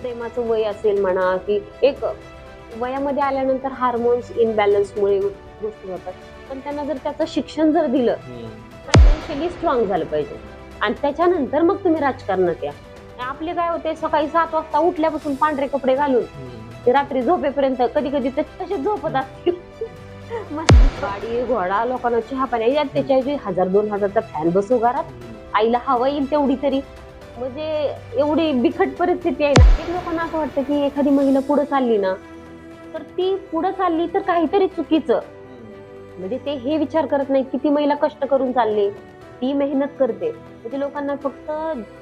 प्रेमाचं वय असेल म्हणा की एक वयामध्ये आल्यानंतर हार्मोन्स इनबॅलन्समुळे गोष्टी होतात. पण त्यांना जर त्याचं शिक्षण जर दिलं फायनान्शियली स्ट्रॉंग झालं पाहिजे. आणि त्याच्यानंतर मग तुम्ही राजकारणात या आपले काय होते सकाळी सात वाजता उठल्यापासून पांढरे कपडे घालून ते रात्री झोपेपर्यंत कधी कधी ते तसे झोपत असतील. गाडी घोडा लोकांना चहा पाणी. त्याच्या हजार दोन हजारचा फॅन बसू घरात आईला हवा येईल तेवढी तरी. म्हणजे एवढी बिकट परिस्थिती आहे ना एक लोकांना असं वाटतं की एखादी महिला पुढे चालली ना तर ती पुढे चालली तर काहीतरी चुकीचं. म्हणजे ते हे विचार करत नाही की ती महिला कष्ट करून चालली ती मेहनत करते. म्हणजे लोकांना फक्त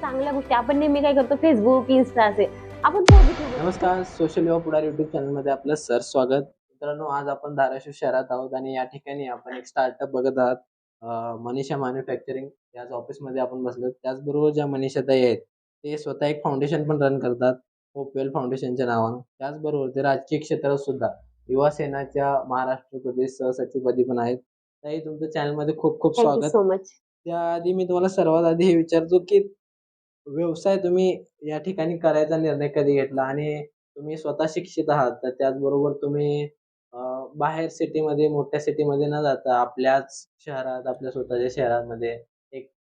चांगल्या गोष्टी आपण नेहमी काय करतो फेसबुक इन्स्टा असे. आपण नमस्कार सोशल युवा पुढार युट्यूब चॅनलमध्ये आपलं सर स्वागत. मित्रांनो आज आपण धाराशिव शहरात आहोत आणि या ठिकाणी आपण एक स्टार्टअप बघत आहात मनीषा मॅन्युफॅक्चरिंग याच ऑफिसमध्ये आपण बसलो त्याचबरोबर ज्या मनीषा ताई आहेत ते स्वतः एक फाउंडेशन पण रन करतात होपवेल फाउंडेशनच्या नावानं. त्याचबरोबर ते राजकीय क्षेत्रात सुद्धा युवा सेनाच्या महाराष्ट्र प्रदेश सहसचिवपदी पण आहेत. ताई तुमचं चॅनलमध्ये खूप खूप स्वागत. सो मच त्याआधी मी तुम्हाला सर्वात आधी हे विचारतो की व्यवसाय तुम्ही या ठिकाणी करायचा निर्णय कधी घेतला? आणि तुम्ही स्वतः शिक्षित आहात तर त्याचबरोबर तुम्ही बाहेर सिटीमध्ये मोठ्या सिटीमध्ये न जाता आपल्याच शहरात आपल्या स्वतःच्या शहरामध्ये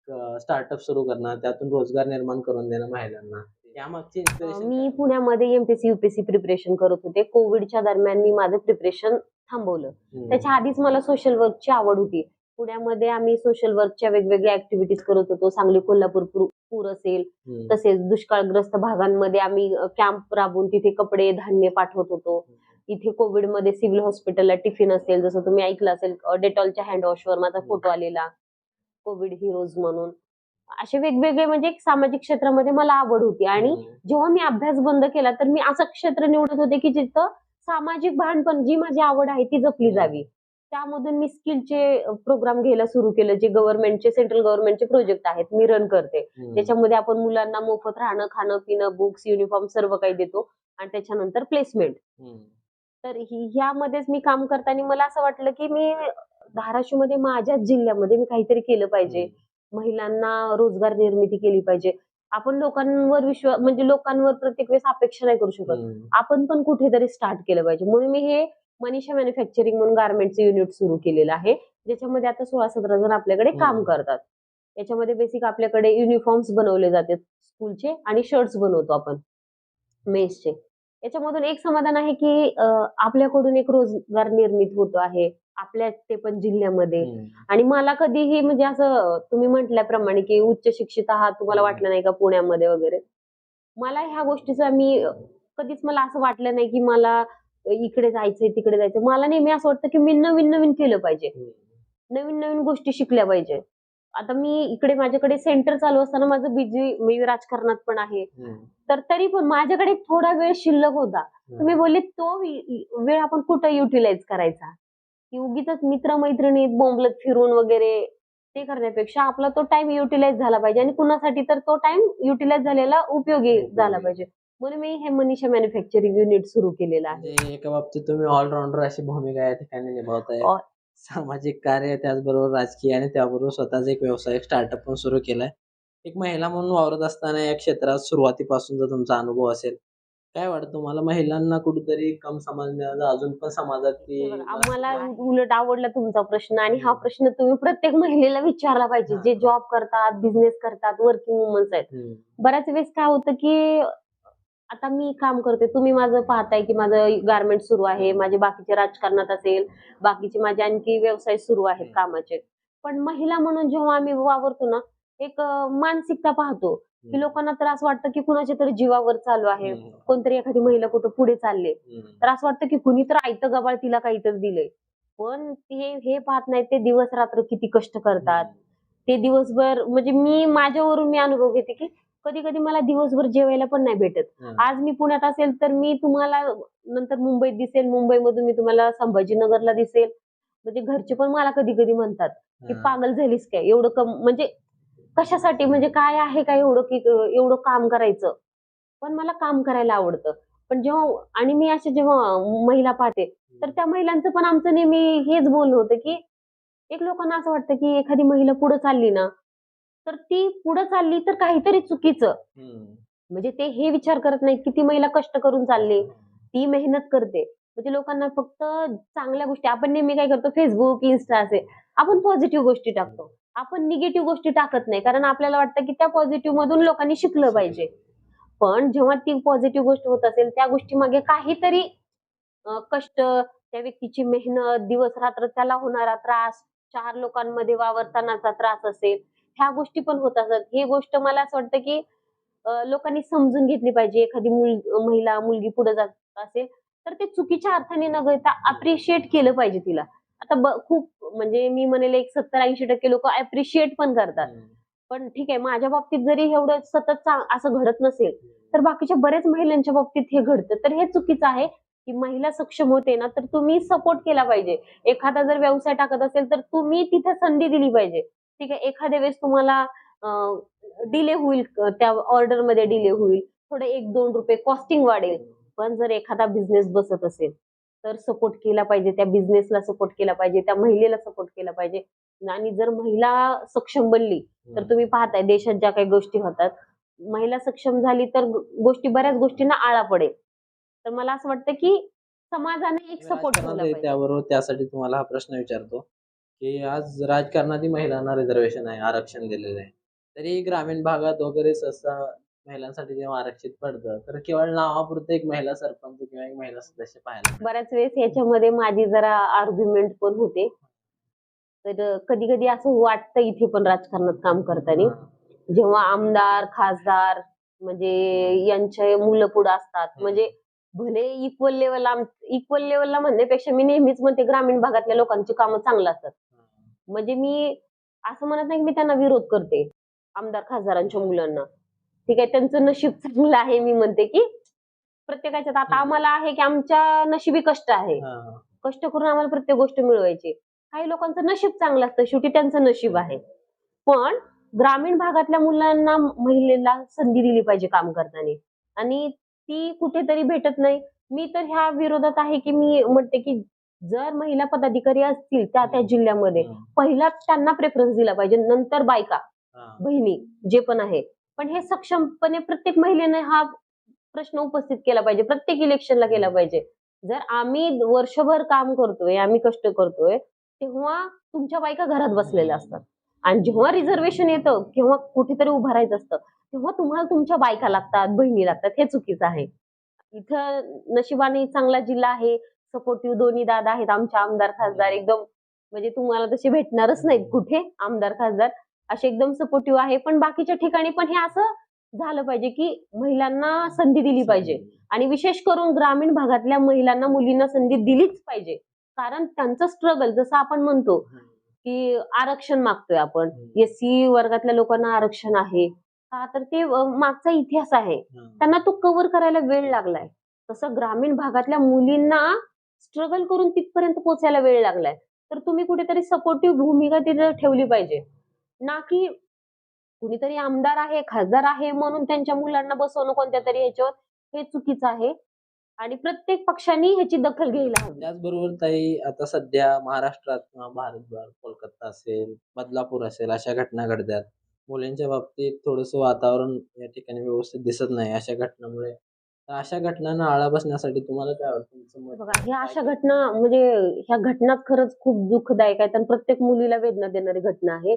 स्टार्टअप सुरू करणं त्यातून रोजगार निर्माण करून देणं महिलांना. यामागची मी? पुण्यामध्ये एमपीसी युपीसी प्रिपरेशन करत होते. कोविडच्या दरम्यान मी माझं प्रिपरेशन थांबवलं. त्याच्या आधीच मला सोशल वर्कची आवड होती. पुण्यामध्ये आम्ही सोशल वर्कच्या वेगवेगळ्या ऍक्टिव्हिटीज करत होतो. सांगली कोल्हापूर पूर असेल. तसेच दुष्काळग्रस्त भागांमध्ये आम्ही कॅम्प राबवून तिथे कपडे धान्य पाठवत होतो. इथे कोविडमध्ये सिव्हिल हॉस्पिटलला टिफिन असेल जसं तुम्ही ऐकलं असेल डेटॉलच्या हँडवॉशवर माझा फोटो आलेला. कोविड हिरोज म्हणून असे वेगवेगळे म्हणजे एक सामाजिक क्षेत्रामध्ये मला आवड होती आणि. जेव्हा मी अभ्यास बंद केला तर मी असं क्षेत्र निवडत होते की जिथं सामाजिक भानपण जी माझी आवड आहे ती जपली. जावी त्यामधून मी स्किलचे प्रोग्राम घ्यायला सुरू केलं जे गव्हर्नमेंटचे सेंट्रल गव्हर्नमेंटचे प्रोजेक्ट आहेत मी रन करते. त्याच्यामध्ये आपण मुलांना मोफत राहणं खाणं पिणं बुक्स युनिफॉर्म सर्व काही देतो आणि त्याच्यानंतर प्लेसमेंट. तर ह्यामध्येच मी काम करताना मला असं वाटलं की मी धाराशिवमध्ये माझ्याच जिल्ह्यामध्ये मी काहीतरी केलं पाहिजे. महिलांना रोजगार निर्मिती केली पाहिजे. आपण लोकांवर विश्वास म्हणजे लोकांवर प्रत्येक वेळेस अपेक्षा नाही करू शकत. आपण पण कुठेतरी स्टार्ट केलं पाहिजे. म्हणून मी हे मनीषा मॅन्युफॅक्चरिंग म्हणून गार्मेंटचं युनिट सुरू केलेलं आहे. ज्याच्यामध्ये आता सोळा सतरा जण आपल्याकडे काम. करतात. याच्यामध्ये बेसिक आपल्याकडे युनिफॉर्म्स बनवले जातात. स्कूलचे आणि शर्ट्स बनवतो आपण. मेसचे. याच्यामधून एक समाधान आहे की आपल्याकडून एक रोजगार निर्मित होतो आहे. आपल्या ते पण जिल्ह्यामध्ये. आणि मला कधीही म्हणजे असं तुम्ही म्हटल्याप्रमाणे की उच्च शिक्षित आहात तुम्हाला. वाटलं नाही का पुण्यामध्ये वगैरे? मला ह्या गोष्टीचा मी कधीच मला असं वाटलं नाही की मला इकडे जायचंय तिकडे जायचं मला नेहमी असं वाटतं की मी नवीन नवीन केलं पाहिजे. नवीन नवीन गोष्टी शिकल्या पाहिजे. आता मी इकडे माझ्याकडे सेंटर चालू असताना माझं बिझी मी राजकारणात पण आहे. तर तरी पण माझ्याकडे थोडा वेळ शिल्लक होता. तुम्ही बोलले तो वेळ आपण कुठं युटिलाइज करायचा? की उगीच मित्रमैत्रिणीत बोंबलत फिरून वगैरे ते करण्यापेक्षा आपला तो टाइम युटिलाइज झाला पाहिजे आणि कुणासाठी तर तो टाइम युटिलाइज झालेला उपयोगी. झाला पाहिजे. म्हणून मी हे मनीषा मॅन्युफॅक्चरिंग युनिट सुरू केलेलं आहे. म्हणजे एका बाबतीत तुम्ही ऑलराऊंडर अशी भूमिका या ठिकाणी निभावताय. सामाजिक कार्य त्याचबरोबर राजकीय आणि त्याबरोबर स्वतःचा एक व्यवसाय स्टार्टअप पण सुरू केलाय. एक महिला म्हणून वावरत असताना या क्षेत्रात सुरुवातीपासूनचा तुमचा अनुभव असेल काय वाटतं तुम्हाला? महिलांना कुठेतरी कम समजण्याचं अजून पण समाजात ती बघा, मला उलट आवडला तुमचा प्रश्न आणि हा प्रश्न तुम्ही प्रत्येक महिलेला विचारला पाहिजे. हा. जे जॉब करतात बिझनेस करतात वर्किंग वुमन्स आहेत. हम्म. बऱ्याच वेळेस काय होतं की आता मी काम करते तुम्ही माझं पाहताय की माझं गार्मेंट सुरू आहे माझे बाकीचे राजकारणात असेल बाकीचे माझे आणखी व्यवसाय सुरू आहेत. कामाचे. पण महिला म्हणून जेव्हा आम्ही वावरतो ना एक मानसिकता पाहतो की लोकांना तर असं वाटतं की कुणाच्या तरी जीवावर चालू आहे. कोणतरी एखादी महिला कुठं पुढे चालले. तर असं वाटतं की कुणी तर आयतं गबाळ तिला काहीतरी दिलंय. पण ते हे पाहत नाही ते दिवस रात्र किती कष्ट करतात. ते दिवसभर म्हणजे मी माझ्यावरून मी अनुभव घेते की कधी कधी मला दिवसभर जेवायला पण नाही भेटत. आज मी पुण्यात असेल तर मी तुम्हाला नंतर मुंबईत दिसेल मुंबईमधून मी तुम्हाला संभाजीनगरला दिसेल. म्हणजे घरचे पण मला कधी कधी म्हणतात की. पागल झालीस काय? एवढं कम म्हणजे कशासाठी? म्हणजे काय आहे काय एवढं की एवढं काम करायचं? पण मला काम करायला आवडतं. पण जेव्हा आणि मी असे जेव्हा महिला पाहते तर त्या महिलांचं पण आमचं नेहमी हेच बोलणं होतं की एक लोकांना असं वाटतं की एखादी महिला पुढे चालली ना तर ती पुढे चालली तर काहीतरी चुकीचं. म्हणजे ते हे विचार करत नाहीत की ती महिला कष्ट करून चालली. ती मेहनत करते. ते लोकांना फक्त चांगल्या गोष्टी आपण नेहमी काय करतो फेसबुक इन्स्टा असे आपण पॉझिटिव्ह गोष्टी टाकतो. आपण निगेटिव्ह गोष्टी टाकत नाही कारण आपल्याला वाटतं की त्या पॉझिटिव्ह मधून लोकांनी शिकलं पाहिजे. पण जेव्हा ती पॉझिटिव्ह गोष्ट होत असेल त्या गोष्टी मागे काहीतरी कष्ट त्या व्यक्तीची मेहनत दिवस रात्र त्याला होणारा त्रास चार लोकांमध्ये वावरतानाचा त्रास असेल ह्या गोष्टी पण होत असतात ही गोष्ट मला असं वाटतं की लोकांनी समजून घेतली पाहिजे. एखादी मुल महिला मुलगी पुढे जात असेल तर ते चुकीच्या अर्थाने न घेता अप्रिशिएट केलं पाहिजे तिला. आता खूप म्हणजे मी म्हणेल एक सत्तर ऐंशी टक्के लोक अप्रिशिएट पण करतात. पण ठीक आहे माझ्या बाबतीत जरी एवढं सतत असं घडत नसेल तर बाकीच्या बऱ्याच महिलांच्या बाबतीत हे घडतं. तर हे चुकीचं आहे की महिला सक्षम होते ना तर तुम्ही सपोर्ट केला पाहिजे. एखादा जर व्यवसाय टाकत असेल तर तुम्ही तिथे संधी दिली पाहिजे. ठीक आहे एखाद्या वेळेस तुम्हाला डिले होईल त्या ऑर्डरमध्ये डिले होईल. थोडे एक दोन रुपये कॉस्टिंग वाढेल. पण जर एखादा बिझनेस बसत असेल तर सपोर्ट केला पाहिजे त्या बिझनेसला सपोर्ट केला पाहिजे त्या महिलेला सपोर्ट केला पाहिजे. आणि जर महिला सक्षम बनली तर तुम्ही पाहताय देशात ज्या काही गोष्टी होतात महिला सक्षम झाली तर गोष्टी बऱ्याच गोष्टींना आळा पडेल. तर मला असं वाटतं की समाजाने एक सपोर्ट त्यासाठी तुम्हाला हा प्रश्न विचारतो. की आज राजकारणातही महिलांना रिझर्वेशन आहे आरक्षण दिलेलं आहे. तरी ग्रामीण भागात वगैरे सहसा महिलांसाठी जेव्हा आरक्षित पडतं तर केवळ नावापुरतं एक महिला सरपंच किंवा एक महिला सदस्य पाहायला बऱ्याच वेळेस याच्यामध्ये माझी जरा आर्ग्युमेंट पण होते. तर कधी कधी असं वाटतं इथे पण राजकारणात काम करताना. जेव्हा आमदार खासदार म्हणजे यांचे मुलं पुढे असतात. म्हणजे भले इक्वल लेवलला इक्वल लेवलला म्हणण्यापेक्षा मी नेहमीच म्हणते ग्रामीण भागातल्या लोकांची कामं चांगलं असतात. म्हणजे मी असं म्हणत नाही की मी त्यांना विरोध करते आमदार खासदारांच्या मुलांना. ठीक आहे त्यांचं नशीब चांगलं आहे मी म्हणते की प्रत्येकाच्यात आता. आम्हाला आहे की आमच्या नशिबी कष्ट आहे. कष्ट करून आम्हाला प्रत्येक गोष्ट मिळवायची. काही लोकांचं नशीब चांगलं असतं शेवटी त्यांचं नशीब आहे. पण ग्रामीण भागातल्या मुलांना महिलेला संधी दिली पाहिजे काम करताना. आणि ती कुठेतरी भेटत नाही. मी तर ह्या विरोधात आहे की मी म्हणते की जर महिला पदाधिकारी असतील त्या त्या जिल्ह्यामध्ये. पहिला त्यांना प्रेफरन्स दिला पाहिजे नंतर बायका. बहिणी जे पण आहे. पण हे सक्षमपणे प्रत्येक महिलेने हा प्रश्न उपस्थित केला पाहिजे प्रत्येक इलेक्शनला केला पाहिजे. जर आम्ही वर्षभर काम करतोय आम्ही कष्ट करतोय तेव्हा तुमच्या बायका घरात बसलेल्या असतात. आणि जेव्हा रिझर्वेशन येतं किंवा कुठेतरी उभं राहायचं असतं. तेव्हा तुम्हाला तुमच्या बायका लागतात बहिणी लागतात हे चुकीचं आहे. इथं नशिबाने चांगला जिल्हा आहे सपोर्टिव्ह दोन्ही दादा आहेत आमचे आमदार खासदार एकदम म्हणजे तुम्हाला तसे भेटणारच नाहीत कुठे आमदार खासदार असे एकदम सपोर्टिव्ह आहे. पण बाकीच्या ठिकाणी पण हे असं झालं पाहिजे की महिलांना संधी दिली पाहिजे. आणि विशेष करून ग्रामीण भागातल्या महिलांना मुलींना संधी दिलीच पाहिजे. कारण त्यांचं स्ट्रगल जसं आपण म्हणतो की आरक्षण मागतोय आपण. हम्म. एस सी वर्गातल्या लोकांना आरक्षण आहे. तर ते मागचा इतिहास आहे. त्यांना तो कव्हर करायला वेळ लागलाय. तसं ग्रामीण भागातल्या मुलींना स्ट्रगल करून तिथपर्यंत पोहोचायला वेळ लागलाय. तर तुम्ही कुठेतरी सपोर्टिव्ह भूमिका तिथे ठेवली पाहिजे. ना की कुणीतरी आमदार आहे खासदार आहे म्हणून त्यांच्या मुलांना बसवणं कोणत्या तरी ह्याच्यावर हे चुकीचं आहे. आणि प्रत्येक पक्षाने ह्याची दखल घ्यायला हवी. त्याचबरोबर ताई आता सध्या महाराष्ट्रात किंवा भारतभर कोलकाता असेल बदलापूर असेल अशा घटना घडतात. मुलींच्या बाबतीत थोडस वातावरण या ठिकाणी व्यवस्थित दिसत नाही अशा घटनामुळे. तर अशा घटनांना आळा बसण्यासाठी तुम्हाला काय वाटतं? तुमचं मत बघा ह्या अशा घटना म्हणजे ह्या घटना खरंच खूप दुःखदायक आहेत आणि प्रत्येक मुलीला वेदना देणारी घटना आहे.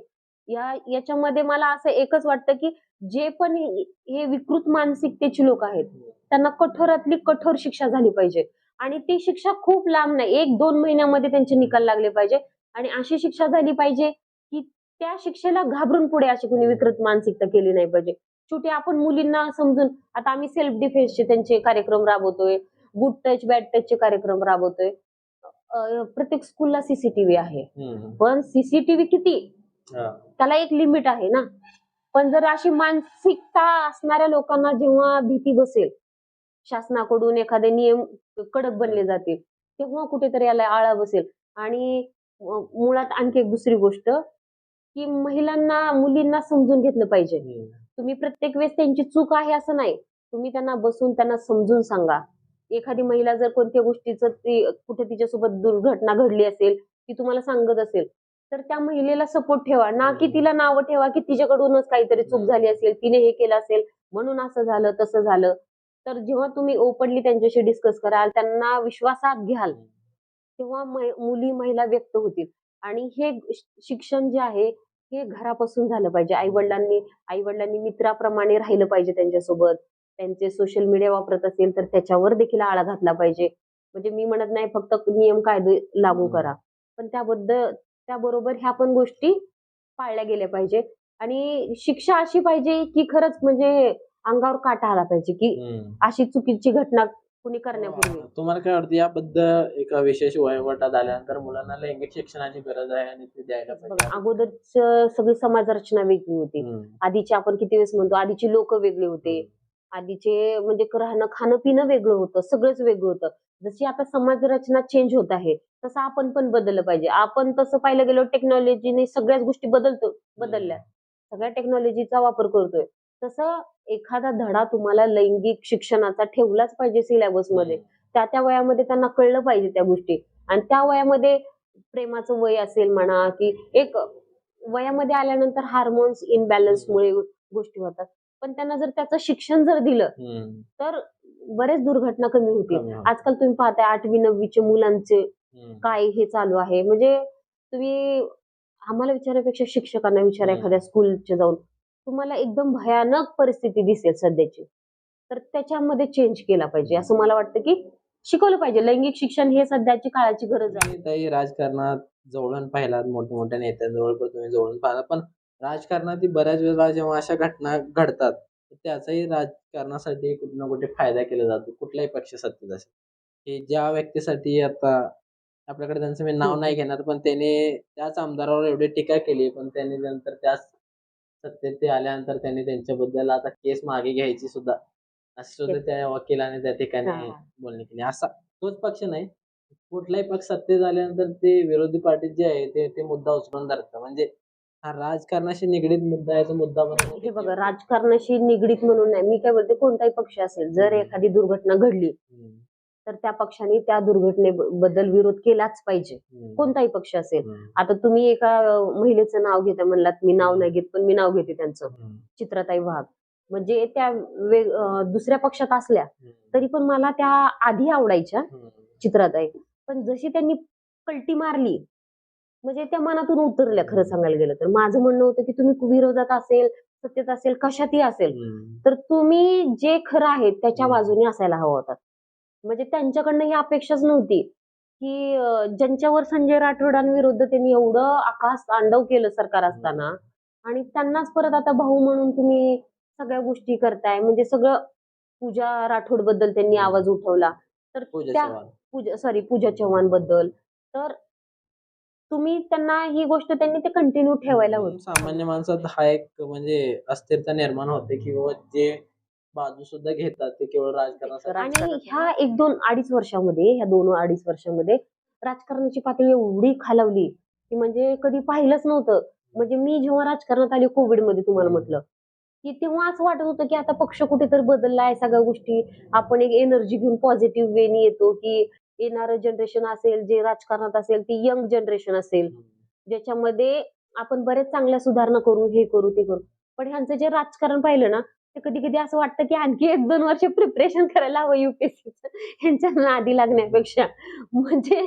या याच्यामध्ये मला असं एकच वाटतं की जे पण हे हे विकृत मानसिकतेची लोक आहेत त्यांना कठोरातली कठोर शिक्षा झाली पाहिजे. आणि ती शिक्षा खूप लांब नाही एक दोन महिन्यामध्ये त्यांचे निकाल लागले पाहिजे. आणि अशी शिक्षा झाली पाहिजे त्या शिक्षेला घाबरून पुढे अशी कोणी विकृत मानसिकता केली नाही पाहिजे. शेवटी आपण मुलींना समजून आता आम्ही सेल्फ डिफेन्सचे त्यांचे कार्यक्रम राबवतोय गुड टच बॅड टचचे कार्यक्रम राबवतोय. प्रत्येक स्कूलला सीसीटीव्ही आहे. पण सीसीटीव्ही किती. त्याला एक लिमिट आहे ना. पण जर अशी मानसिकता असणाऱ्या लोकांना जेव्हा भीती बसेल शासनाकडून एखादे नियम कडक बनले जातील तेव्हा कुठेतरी याला आळा बसेल. आणि मुळात आणखी एक दुसरी गोष्ट की महिलांना मुलींना समजून घेतलं पाहिजे. तुम्ही प्रत्येक वेळेस त्यांची चूक आहे असं नाही. तुम्ही त्यांना बसून त्यांना समजून सांगा. एखादी महिला जर कोणत्या गोष्टीचं ती कुठे तिच्यासोबत दुर्घटना घडली असेल ती तुम्हाला सांगत असेल तर त्या महिलेला सपोर्ट ठेवा. ना की तिला नावं ठेवा की तिच्याकडूनच काहीतरी चूक. झाली असेल तिने हे केलं असेल म्हणून असं झालं तसं झालं. तर जेव्हा तुम्ही ओपनली त्यांच्याशी डिस्कस कराल त्यांना विश्वासात घ्याल. तेव्हा मुली महिला व्यक्त होतील. आणि हे शिक्षण जे आहे हे घरापासून झालं पाहिजे. आई वडिलांनी आई वडिलांनी मित्राप्रमाणे राहिलं पाहिजे त्यांच्यासोबत. त्यांचे सोशल मीडिया वापरत असेल तर त्याच्यावर देखील आळा घातला पाहिजे. म्हणजे मी म्हणत नाही फक्त नियम कायदे लागू. करा. पण त्याबद्दल त्याबरोबर ह्या पण गोष्टी पाळल्या गेल्या पाहिजे. आणि शिक्षा अशी पाहिजे की खरंच म्हणजे अंगावर काटा आला पाहिजे की. अशी चुकीची घटना कुणी करण्यापूर्वी. तुम्हाला काय वाटतं याबद्दल एका विशेष वयोगटात आल्यानंतर मुलांना लैंगिक शिक्षणाची गरज आहे आणि ते द्यायला पाहिजे? अगोदरच सगळी समाज रचना वेगळी होती. आधीचे आपण किती वेळेस म्हणतो आधीची लोक वेगळे होते. आधीचे म्हणजे राहणं खाणं पिणं वेगळं होतं सगळंच वेगळं होतं. जशी आता समाज रचना चेंज होत आहे तसं आपण पण बदललं पाहिजे. आपण तसं पाहिलं गेलो टेक्नॉलॉजीने सगळ्याच गोष्टी बदलतो बदलल्या. सगळ्या टेक्नॉलॉजीचा वापर करतोय. तसं एखादा धडा तुम्हाला लैंगिक शिक्षणाचा ठेवलाच पाहिजे सिलेबसमध्ये त्या त्या वयामध्ये त्यांना कळलं पाहिजे त्या गोष्टी आणि त्या वयामध्ये प्रेमाचं वय असेल म्हणा की एक वयामध्ये आल्यानंतर हार्मोन्स इनबॅलन्समुळे गोष्टी होतात पण त्यांना जर त्याचं शिक्षण जर दिलं. तर बरेच दुर्घटना कमी होतील. आजकाल तुम्ही पाहताय आठवी नववीच्या मुलांचे. काय हे चालू आहे म्हणजे तुम्ही आम्हाला विचारण्यापेक्षा शिक्षकांना विचारा. एखाद्या स्कूलच्या जाऊन तुम्हाला एकदम भयानक परिस्थिती दिसेल सध्याची. तर त्याच्यामध्ये चेंज केला पाहिजे. असं मला वाटतं की शिकवलं पाहिजे. लैंगिक शिक्षण हे सध्याची काळाची गरज आहे. राजकारणात जवळून पाहिलात मोठमोठ्या नेत्यांजवळ पण तुम्ही जवळून पाहिला पण राजकारणात बऱ्याच वेळेला जेव्हा अशा घटना घडतात त्याचाही राजकारणासाठी कुठे ना कुठे फायदा केला जातो. कुठलाही पक्ष सत्तेत असेल. की ज्या व्यक्तीसाठी आता आपल्याकडे त्यांचं मी नाव नाही घेणार पण त्याने त्याच आमदारावर एवढी टीका केली पण त्यांनी नंतर त्याच सत्तेत ते आल्यानंतर त्यांनी त्यांच्याबद्दल आता केस मागे घ्यायची सुद्धा. अशी सुद्धा त्या वकिलाने त्या ठिकाणी. बोलणी केली. असा तोच पक्ष नाही. कुठलाही पक्ष सत्तेत आल्यानंतर ते विरोधी पार्टी जे आहे ते ते मुद्दा उचलून धरतं. म्हणजे हा राजकारणाशी निगडीत मुद्दा आहे तो मुद्दा हे बघा राजकारणाशी निगडीत म्हणून नाही. मी काय बोलते कोणताही पक्ष असेल जर. एखादी दुर्घटना घडली तर त्या पक्षाने त्या दुर्घटनेबद्दल विरोध केलाच पाहिजे. कोणताही पक्ष असेल. आता तुम्ही एका महिलेचं नाव घेता म्हणलात मी नाव नाही घेत पण मी नाव घेते त्यांचं. चित्राताई वाघ. म्हणजे त्या दुसऱ्या पक्षात असल्या तरी पण मला त्या आधी आवडायच्या चित्राताई. पण जशी त्यांनी पलटी मारली म्हणजे त्या मनातून उतरल्या खरं सांगायला गेलं तर. माझं म्हणणं होतं की तुम्ही विरोधात असेल सत्तेत असेल कशातही असेल तर तुम्ही जे खरं आहे त्याच्या. बाजूने असायला हवं होता. म्हणजे त्यांच्याकडनं ही अपेक्षाच नव्हती की ज्यांच्यावर संजय राठोडांविरुद्ध त्यांनी एवढं आकाश तांडव केलं सरकार असताना आणि त्यांनाच परत आता भाऊ म्हणून तुम्ही सगळ्या गोष्टी करताय म्हणजे सगळं पूजा राठोडबद्दल त्यांनी. आवाज उठवला तर त्या. पूजा सॉरी पूजा चव्हाणबद्दल तर तुम्ही त्यांना ही गोष्ट त्यांनी ते कंटिन्यू ठेवायला होती सामान्य माणसात हा एक म्हणजे अस्थिरता निर्माण होते की बाबा जे बाजू सुद्धा घेतात ते केवळ राजकारणासाठी आणि ह्या एक दोन अडीच वर्षामध्ये ह्या दोन अडीच वर्षामध्ये राजकारणाची पातळी एवढी खालावली की म्हणजे कधी पाहिलंच नव्हतं. म्हणजे मी जेव्हा राजकारणात आले कोविडमध्ये तुम्हाला. म्हटलं की तेव्हा असं वाटत होतं की आता पक्ष कुठेतरी बदललाय सगळ्या गोष्टी. आपण एक एनर्जी घेऊन पॉझिटिव्ह वेनी येतो की येणारं जनरेशन असेल जे राजकारणात असेल ते यंग जनरेशन असेल. ज्याच्यामध्ये आपण बरेच चांगल्या सुधारणा करू हे करू ते करू. पण ह्यांचं जे राजकारण पाहिलं ना कधी कधी असं वाटतं की आणखी एक दोन वर्ष प्रिपरेशन करायला हवं युपीएससीचं ह्यांच्या नादी लागण्यापेक्षा. म्हणजे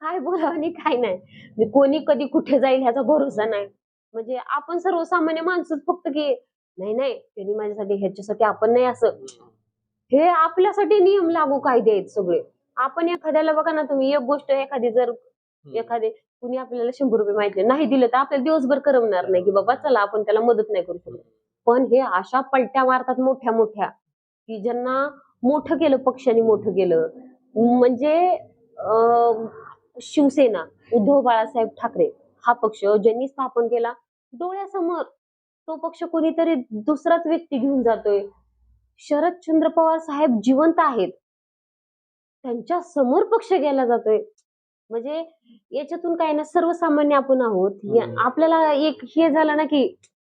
काय बोलावं आणि काय नाही. म्हणजे कोणी कधी कुठे जाईल ह्याचा भरोसा नाही. म्हणजे आपण सर्वसामान्य माणसंच फक्त की नाही नाही त्यांनी माझ्यासाठी ह्याच्यासाठी आपण नाही असं. हे आपल्यासाठी नियम लागू कायदे आहेत सगळे. आपण एखाद्याला बघा ना तुम्ही एक गोष्ट एखादी जर. एखादे कुणी आपल्याला शंभर रुपये माहितले नाही दिलं तर आपल्याला दिवसभर करमणार नाही की बाबा चला आपण त्याला मदत नाही करू शकत. पण हे अशा पलट्या मारतात मोठ्या मोठ्या की ज्यांना मोठं केलं पक्षाने मोठं केलं. म्हणजे अं, शिवसेना उद्धव बाळासाहेब ठाकरे हा पक्ष ज्यांनी स्थापन केला डोळ्यासमोर तो पक्ष कोणीतरी दुसराच व्यक्ती घेऊन जातोय. शरदचंद्र पवार साहेब जिवंत आहेत. त्यांच्यासमोर पक्ष गेला जातोय. म्हणजे याच्यातून काय ना सर्वसामान्य आपण आहोत. आपल्याला एक हे झालं ना की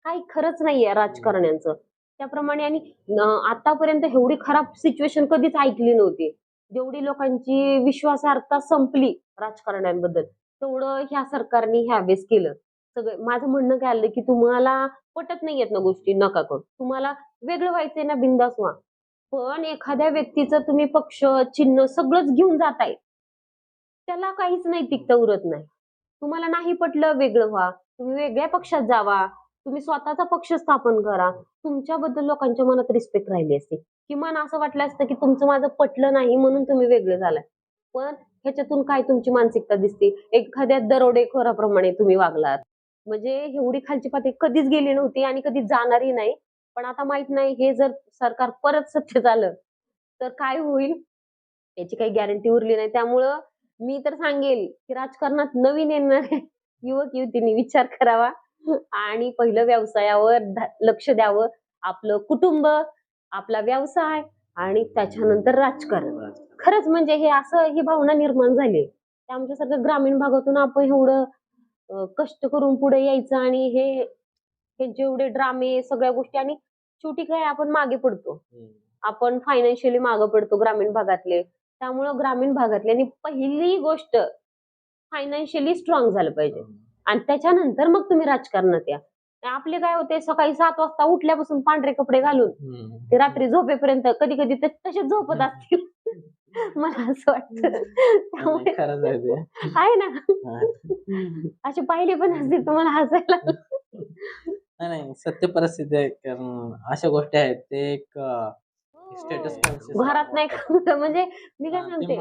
काही खरंच नाहीये राजकारण्यांचं. त्याप्रमाणे आणि आतापर्यंत एवढी खराब सिच्युएशन कधीच ऐकली नव्हती. जेवढी लोकांची विश्वासार्हता संपली राजकारण्यांबद्दल तेवढं ह्या सरकारने ह्या वेळेस केलं. सगळं माझं म्हणणं काय आलं की तुम्हाला पटत नाहीयेत ना गोष्टी नका करू. तुम्हाला वेगळं व्हायचंय ना बिंदास व्हा. पण एखाद्या व्यक्तीचं तुम्ही पक्ष चिन्ह सगळंच घेऊन जाताय. त्याला काहीच नैतिकता उरत नाही. तुम्हाला नाही पटलं वेगळं व्हा. तुम्ही वेगळ्या पक्षात जावा. तुम्ही स्वतःचा पक्ष स्थापन करा. तुमच्याबद्दल लोकांच्या मनात रिस्पेक्ट राहिली असते. किमान असं वाटलं असतं की तुमचं माझं पटलं नाही म्हणून तुम्ही वेगळे झालाय. पण ह्याच्यातून काय तुमची मानसिकता दिसते? एखाद्या दरोडेखोराप्रमाणे तुम्ही वागलात. म्हणजे एवढी खालची पातळी कधीच गेली नव्हती आणि कधी जाणारही नाही. पण आता माहीत नाही हे जर सरकार परत सत्य झालं तर काय होईल? याची काही गॅरंटी उरली नाही. त्यामुळं मी तर सांगेल की राजकारणात नवीन येणारे युवक युवतींनी विचार करावा. आणि पहिलं व्यवसायावर लक्ष द्यावं. आपलं कुटुंब आपला व्यवसाय आणि त्याच्यानंतर राजकारण. खरंच म्हणजे हे असं ही भावना निर्माण झाली आमच्यासारख्या ग्रामीण भागातून आपण एवढं कष्ट करून पुढे यायचं आणि हे हे जेवढे ड्रामे सगळ्या गोष्टी आणि शेवटी काय आपण मागे पडतो. आपण फायनान्शियली मागे पडतो ग्रामीण भागातले. त्यामुळं ग्रामीण भागातल्यांनी पहिली गोष्ट फायनान्शियली स्ट्रॉंग झालं पाहिजे. आणि त्याच्यानंतर मग तुम्ही राजकारणात या. आपले काय होते सकाळी सात वाजता उठल्यापासून पांढरे कपडे घालून. ते रात्री झोपेपर्यंत कधी कधी तसेच झोपत असतील. मला असं वाटतं. त्यामुळे आहे ना. हा. असे पाहिले पण असतील तुम्हाला हसायला. नाही सत्य परिस्थिती आहे कारण अशा गोष्टी आहेत ते एक स्टेटस घरात नाही? म्हणजे मी काय सांगते?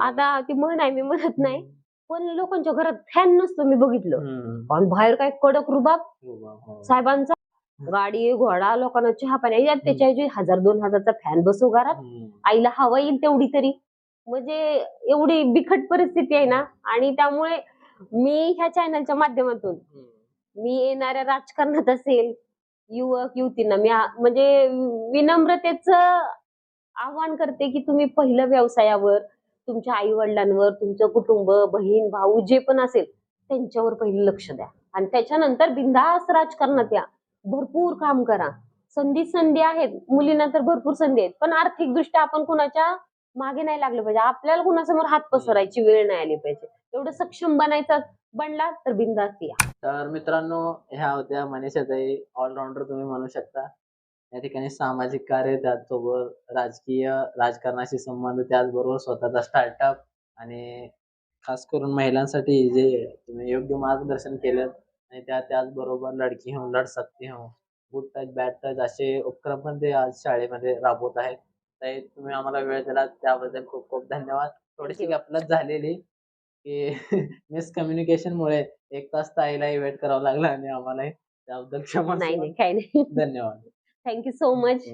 आता ती म्हण आहे मी म्हणत नाही. पण लोकांच्या घरात फॅन नसतो मी बघितलं. पण बाहेर काय कडक रुबाब साहेबांचा गाडी घोडा लोकांना चहा पाणी त्याच्या हजार दोन हजारचा फॅन बसव घरात. आईला हवा येईल तेवढी तरी. म्हणजे एवढी बिकट परिस्थिती आहे ना आणि त्यामुळे मी ह्या चॅनलच्या माध्यमातून मी येणाऱ्या राजकारणात असेल युवक युवतींना मी म्हणजे विनम्रतेच आव्हान करते की तुम्ही पहिलं व्यवसायावर तुमच्या आई वडिलांवर तुमचं कुटुंब बहीण भाऊ जे पण असेल त्यांच्यावर पहिलं लक्ष द्या. आणि त्याच्यानंतर बिंदास राजकारणात या. भरपूर काम करा. संधी संधी आहेत. मुलींना तर भरपूर संधी आहेत. पण आर्थिक दृष्ट्या आपण कुणाच्या मागे नाही लागलं पाहिजे. आपल्याला कुणासमोर हात पसरायची वेळ नाही आली पाहिजे. एवढं सक्षम बनायचं बनला तर बिंदास या. तर मित्रांनो ह्या होत्या मनीषाताई ऑलराऊंडर तुम्ही म्हणू शकता. या ठिकाणी सामाजिक कार्य त्याचसोबत राजकीय राजकारणाशी संबंध त्याचबरोबर स्वतःचा स्टार्टअप आणि खास करून महिलांसाठी जे तुम्ही योग्य मार्गदर्शन केलं आणि त्या त्याचबरोबर लडकी हो लढ सकते हो गुड टच बॅड टच असे उपक्रम पण ते आज शाळेमध्ये राबवत आहेत. ताई तुम्ही आम्हाला वेळ दिला त्याबद्दल खूप खूप धन्यवाद. थोडीशी. गपलत झालेली की मिसकम्युनिकेशनमुळे एक तास ताईलाही वेट करावा लागला आणि आम्हालाही. त्याबद्दल क्षमा नाही काही नाही. धन्यवाद. Thank you so much